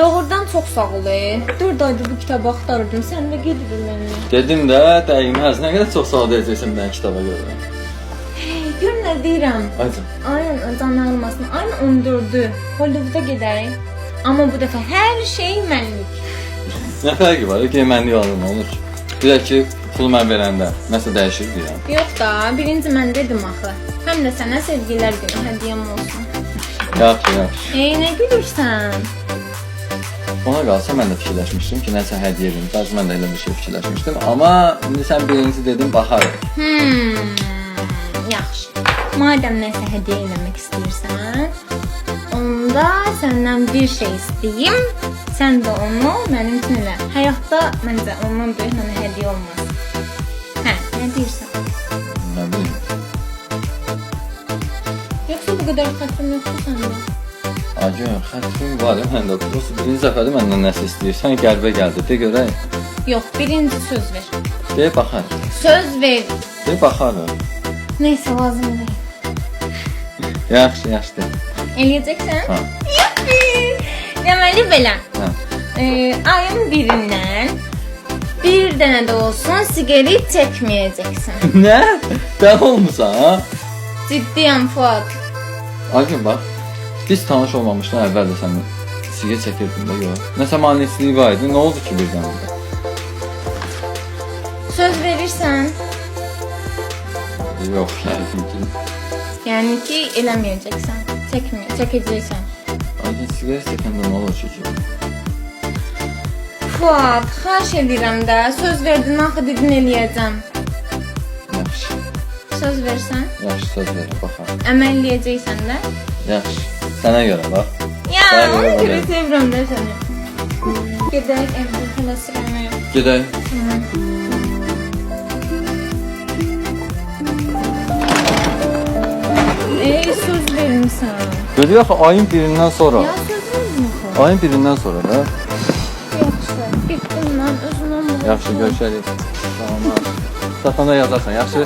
Doğrudan çox sağ ol. 4 aydır bu kitabı axtarırdım. Sən də gedirdin mənimlə. Dedim də dəyməz. Nə qədər çox sağ deyəcəksən mən kitaba görə. Gör nə deyirəm. Aycan. Aynen canlı almasın. Aynen 14'ü. Hollywood'a gidelim. Ama bu defa her şey mənlik. Nə fərqi var? Ki mən yalan olur. Bir də ki pul mən verəndə nəsə dəyişir deyirəm. Yox da, birinci mən dedim axı. Həm də sənə sevgilər günü hədiyyəm olsun. Yaxşı, yaxşı. Ey, nə gülürsən? Ona qalsa mən də fikirləşmişdim ki, nəsə hədiyyə edim. Bəzi mən də elə bir şey fikirləşmişdim. Amma indi sən birinci dedin baxarıq. Hmm, yaxşı. Madəm nəsə hədiyyə eləmək istəyirsən, onda səndən bir şey istəyim. Sən də onu mənim üçün elə. Həyatda məncə ondan böyük mənə hədiyyə olmaz. Hə, nə deyirsən? Nə bilim. Yoxsa bu qədər xətrim yoxdur səndə? Acı, xətrim var ya məndə. Prosta birinci dəfədir məndən nəsə istəyirsən, qəlbə gəldi. De görək. Yox, birinci söz ver. De baxarıq. Söz ver. De baxarıq. Neyse lazım değil. Yaxşı, yaxşı. De. Eləyəcəksən? Ha. Yuppi! Deməli belə. Hə. E, ayın birindən bir dənə də olsun sigaret çəkməyəcəksən. Nə? Dəli olmusan, ha? Ciddiyəm Fuad. Acın bax. Biz tanış olmamışdan əvvəl də sən siqaret çəkirdin də yox. Nəsə maneçiliyi var idi. Nə oldu ki birdən? Söz verirsən, Yox, yəni ki. yəni ki eləməyəcəksən. Çəkmə, çəkəcəksən. Acın siqaret çəkəndə nə olur ki? Fuad, xahiş edirəm də, söz verdin axı dedin eləyəcəm. Yaxşı. Söz versən, Yaxşı söz verirəm, baxaq. əməl eləyəcəksən də. Yaxşı. Sənə görə bax. Ya, Sənə ona görə belə. sevirəm də səni. Gedək evdə tələsirəm. Gedək. Ey, söz vermisən. Gözü axı ayın birindən sonra. Ya söz verdin axı. Ayın birindən sonra da. Yaxşı, getdim mən özümdən. Yaxşı, görüşərik. Tamam. Satanda yazarsan, yaxşı?